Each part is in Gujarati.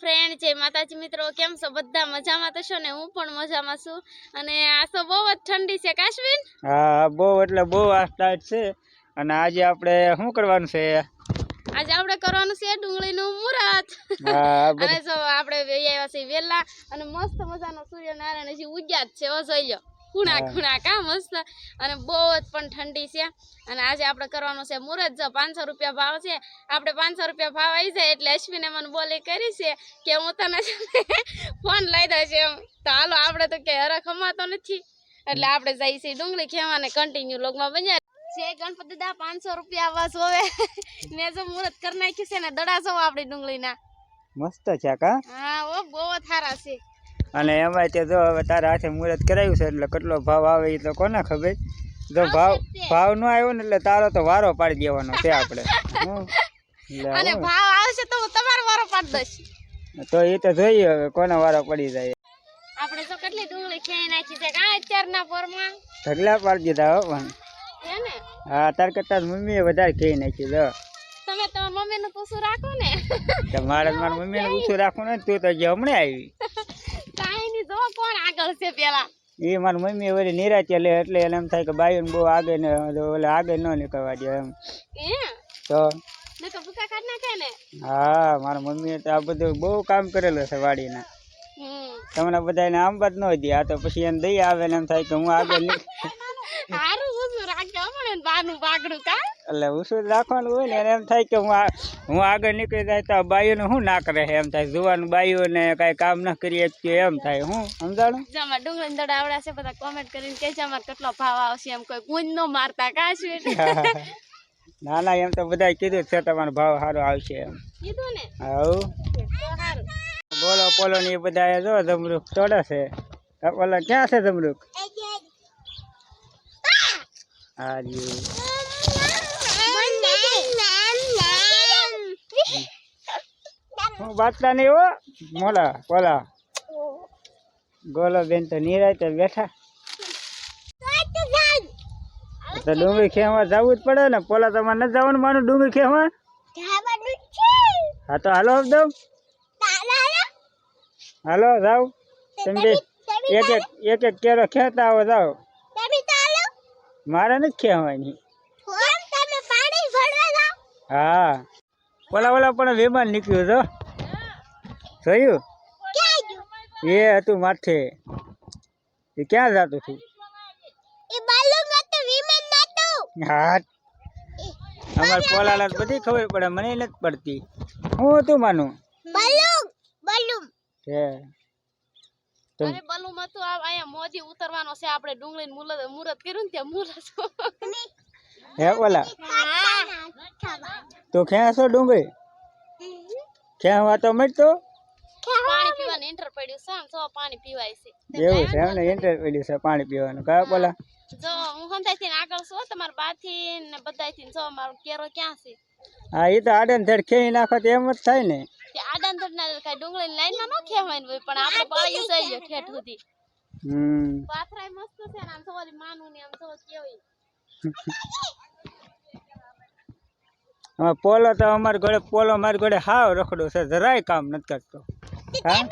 ફ્રેન્ડ જય માતાજી મિત્રો કેમ છો? બધા મજામાં તો છો ને? હું પણ મજામાં છું. અને આ તો બહુ જ ઠંડી છે કાશ્મીર? હા બહુ એટલે બહુ આ સ્ટાર્ટ છે. અને આજે આપણે શું કરવાનું છે? આજે આપણે કરવાનું છે ડુંગળીનું મુરત. અને જો આપણે આવ્યા છીએ વેલા અને મસ્ત મજાનો સૂર્યનારાયણ હજી ઉગ્યા જ છે ઓ જોઈ લો ખૂણા. ખૂણા કા મસ્ત. અને બહુ જ પણ ઠંડી છે. અને આજે આપણે કરવાનું છે મુહૂર્ત જો પાંચસો રૂપિયા ભાવ છે આપણે પાંચસો રૂપિયા ભાવ આવી જાય એટલે અશ્વિને મને બોલી કરી છે કે હું તને ફોન લઈ દઉં છું એમ. તો હાલો આપણે તો કે હરખ હમાતો નથી. એટલે આપણે જઈએ છીએ ડુંગળી ખેવાને કન્ટિન્યુ લોગમાં બન્યા. છે ગણપતિ દા પાંચસો રૂપિયા આવા જોવે મેં જો મુહૂર્ત કરી નાખ્યું છે ને દડા જો આપણી ડુંગળીના. મસ્ત છે કા? હા ઓ બહુ સારા છે. અને એમાં તે જો હવે તારા હાથે મુહૂર્ત કરાવ્યું છે એટલે કેટલો ભાવ આવે એ તો કોને ખબર? જો ભાવ ભાવ ન આવ્યો ને એટલે તારો તો વારો પાડી દેવાનો છે આપણે. અને. ભાવ આવશે તો હું તમારો વારો પાડી દઈશ. તો એ તો જોઈએ હવે કોનો વારો પડી જાય. આપણે તો કેટલી ડુંગળી ખેઈ નાખી છે કા અત્યારના પોરમાં. ઢગલા પાડી દીધા હો પણ. હે તાર કરતા મમ્મીએ વધારે કહી નાખી દો તમે તમારા મમ્મીનું પૂછું રાખો ને. તમારે મારે મમ્મીને ઊંચું રાખવું ને તું તો જે હમણાં આવી. છે પેલા? એ મારી મમ્મી વળી નિરાતે લે એટલે એને એમ થાય કે બાયું બહુ આગળ ને ઓલે આગળ ન નીકળવા દે એમ. તો? હા મારા મમ્મીએ તો આ બધું બહુ કામ કરેલું છે વાડીના. તમને બધાને આમ બાદ ન દે આ તો પછી એને દઈ આવે ને એમ થાય કે હું આગળ નીકળ બાનું બાગડું કા? એટલે ઉછું રાખવાનું હોય ને એને એમ થાય કે હું આ હું આગળ નીકળી જાય તો આ બાઈઓને શું ના કરે એમ થાય. જોવાનું બાઈઓને કાંઈ કામ ન કરી શકીએ એમ થાય. હું? સમજાણું? જો ડુંગળી દડા આવડા છે બધા કોમેન્ટ કરીને કે છે અમારે કેટલો ભાવ આવશે એમ કોઈ ગુંજ નો મારતા કા છે ના? ના એમ તો બધા કીધું જ છે તમારો ભાવ સારો આવશે એમ. કીધું ને? આવું? તો બોલો પોલો ને એ બધા જો જમરૂક તોડે છે. ઓલા ક્યાં છે જમરૂક હા હું બાટલા નહીં હો. મોલા પોલા ગોલો બેન તો નિરાય બેઠા. તો ડુંગળી ખેવા જવું જ પડે ને. પોલા તમારે ન જવાનું માનું ડુંગળી ખેવા હા તો હાલો દઉં. હાલો જાવ તમે એક એક એક એક કેરો ખેતા આવો જાવ મારે નથી ખેવાની હા. ઓલા ઓલા પણ વિમાન નીકળ્યું તો જોયું? એ હતું માથે. એ ક્યાં જતું હતું હા. અમારે પોલાલા બધી ખબર પડે મને નથી પડતી. હું હતું માનું? તો અરે બલુ માં આ અહીંયા મોજી ઉતરવાનો છે આપણે ડુંગળી મુરત મુરત કર્યું ને ત્યાં મુરત હે ઓલા. તો ક્યાં છો ડુંગળી? ક્યાં વાતો મળતો પડ્યું છે ને જો પાણી પીવાય છે. એવું છે એમ ને ઇન્ટર પડ્યું છે પાણી પીવાનું. કા બોલા? જો હું હંતાઈ આગળ છું તમારા બાથી ને બધાથી જો મારો કેરો ક્યાં છે? હા એ તો આડન ધડ ખેઈ નાખો તો એમ જ થાય ને. કે આડન ધડ ના કઈ ડુંગળી લાઈનમાં ન ખેવાય ને પણ આપણે પાળ્યું જઈએ ઠેઠ સુધી. હમ. પાથરાય મસ્ત છે ને આમ ઓલી માનું ને આમ તો કેવી. પોલો તો અમારી ઘરે પોલો મારી ઘરે હાવ રખડો છે જરાય કામ નથી કરતો. હા?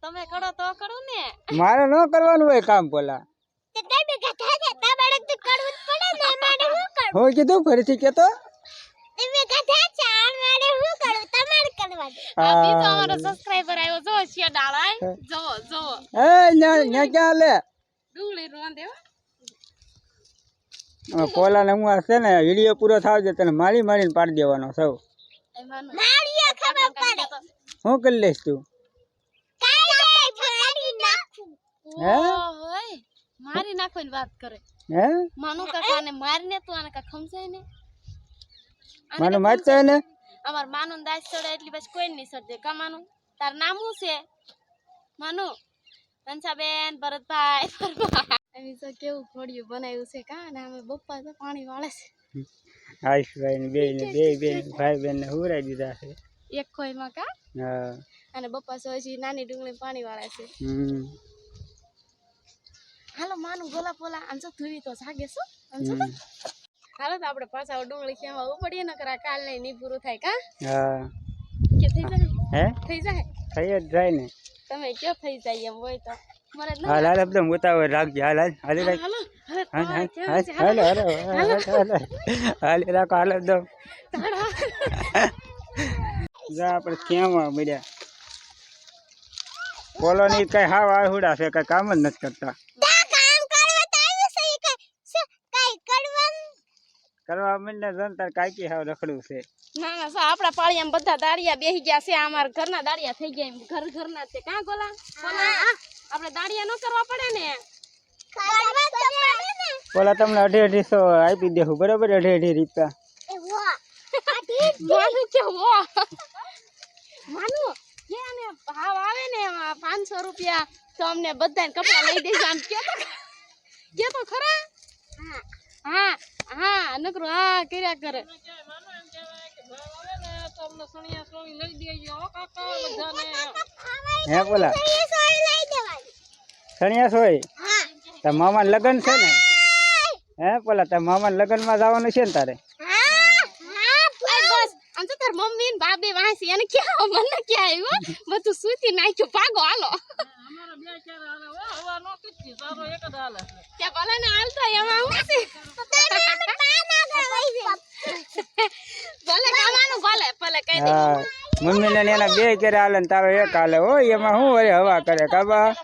તમે કરો તો કરો ને. મારે ન કરવાનું હોય કામ પોલા હું કીધું ફરીથી કેતો? આ બીજો અમારો સબસ્ક્રાઇબર આવ્યો. જો છે ડાળાય જો જો એ ન્યા ન્યા ક્યાં લે? ડુંગળી રોંદે હો. હવે પોલાને હું આ છે ને વીડિયો પૂરો થાય છે તને મારી મારીને પાડી દેવાનો સૌ. શું કરી લઈશ તું? હે? મારી નાખવાની વાત કરે. હે? માનું કાકાને મારીને તું આને કા ખમસાય ને? મને મારતા ને? અમાર માનું દાસ ચડે એટલી બસ કોઈ નહીં સડે. કા માનું? તાર નામ શું છે? માનું? રંસાબેન ભરતભાઈ એની તો કેવું ઘોડિયું બનાવ્યું છે કા? ને અમે બપ્પા તો પાણી વાળે છે. આયુષભાઈ ને બે ને બે બેન ભાઈ બેન ને હુરાઈ દીધા છે. એક ખોઈમાં કા? હા. અને બપ્પા સોજી નાની ડુંગળી પાણી વાળે છે. હમ. હાલો માનું ગોલા પોલા તો ધુવી તો જાગે શું? જો. હાલો તો આપણે પાછા ડુંગળી ખેવા ઉપડીએ ન કરા કાલ નહીં પૂરું થાય કા? હા. કે થઈ જાય? હે? થઈ જાય? થઈ જ જાય ને. તમે કયો થઈ જાય એમ હોય તો? મને ન હાલ હાલ એકદમ ઉતાવળ રાખજે. હાલ હાલ હાલી રાખ હાલ. હાલ હાલ હાલ હાલ. હાલ રાખો હાલ એકદમ જા આપણે ક્યાં મળ્યા? બોલો નહીં કઈ હાવ આહુડા છે કઈ કામ જ નથી કરતા. કરવા મને જનતા કાકી હાવ રખડું છે. ના ના સા આપણા પાળિયા બધા દાડિયા બેહી ગયા છે. અમારા ઘરના દાડિયા થઈ ગયા એમ. ઘર ઘરના છે. કાં ગોલા? ગોલા આ, આપણે દાડિયા ન કરવા પડે ને? બોલા તમને અઢી અઢીસો આપી દેવું બરાબર? અઢી અઢી રૂપિયા. માનું કે વો માનું? કે આને ભાવ આવે ને પાંચસો રૂપિયા તો અમને બધાને કપડા લઈ દેજો. આમ કે તો કે તો ખરા? હા. હા. નકરું હા કર્યા કરે. હે બોલા. સણિયા સોય તાર મામા લગ્ન છે ને? હે બોલા તાર મામા લગ્નમાં જવાનું છે ને તારે? આમ તો તાર મમ્મી ને ભાભી વાંસી એને ક્યાં મને ક્યાં આવ્યું બધું સૂતી નાખ્યું. ભાગો હાલો. ત્યાં ભલે ને હાલતો એમાં હું છે ભલે કમાનું ભલે ભલે કઈ દે હા. મમ્મી ને એના બે કેરે હાલે ને તારો એક હાલે. હો એમાં શું વળી હવા કરે કાબા હા.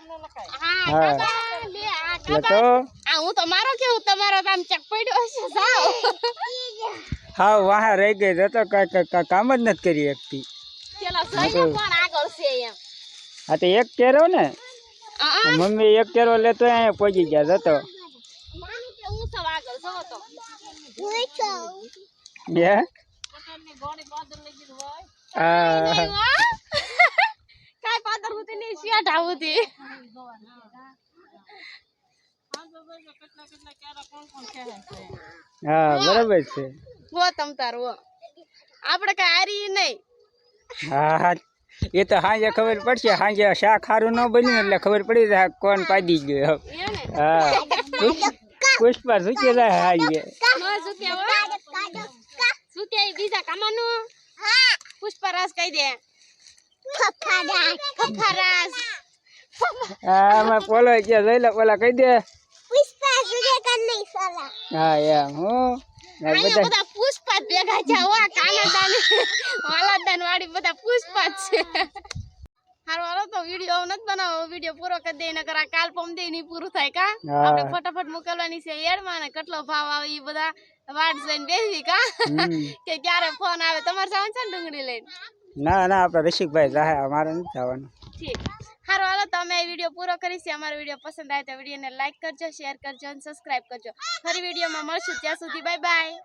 હા. કાકા, લે આ એટલે તો હું તો મારો કેવું? તમારો આમ ચક પડ્યો હશે સાવ. હા વાહા રહી ગઈ તો તો કાંઈ કાંઈ કાંઈ કામ જ નથી કરી એકથી આ તો એક કેરો ને? મમ્મી એક કેરો લેતો અહીંયા પહોંચી ગયા જતો માનું સૌ આગળ જોવો તો હે નહીં આ હો. બરાબર છે. વો તમ તાર વો આપણે કઈ હારી નહીં હા, એ તો સાંજે ખબર પડશે. સાંજે શાક સારું ન બન્યું એટલે ખબર પડી જાય કોણ પાડી ગયો હા. પુષ્પ- સુકે જાય હાજે. સુકે બીજા કામાનું. પુષ્પરાજ કહી દે. ફફારાજ હા આમાં પોલો કે જોઈ લે પોલા કહી દે. હા એમ હું. ને અહીંયા બધા બધા પુષ્પા ભેગા ભેગા છે દાન કાનાદાન વાલાદાન વાળી બધા પુષ્પા છે. હારું હાલો તો વીડિયો નથી બનાવો વીડિયો પૂરો કરી દે નકર આ કાલ પમ દે ની પૂરું થાય કા? આપણે ફટાફટ મોકલવાની છે એડમાં ને કેટલો ભાવ આવે ઈ બધા વાટ જઈને બેસી કા? કે ક્યારે ફોન આવે. તમારે જવાનું છે ને ડુંગળી લઈને? ના ના આપણે રસિકભાઈ જાહે અમારે નથી જવાનું. ઠીક. હારું હાલો તમે વિડિયો વીડિયો પૂરો છે અમારો વીડિયો પસંદ આવે તો વિડીયોને લાઈક કરજો શેર કરજો અને સબસ્ક્રાઇબ કરજો. ફરી વિડીયોમાં મળશું. ત્યાં સુધી બાય બાય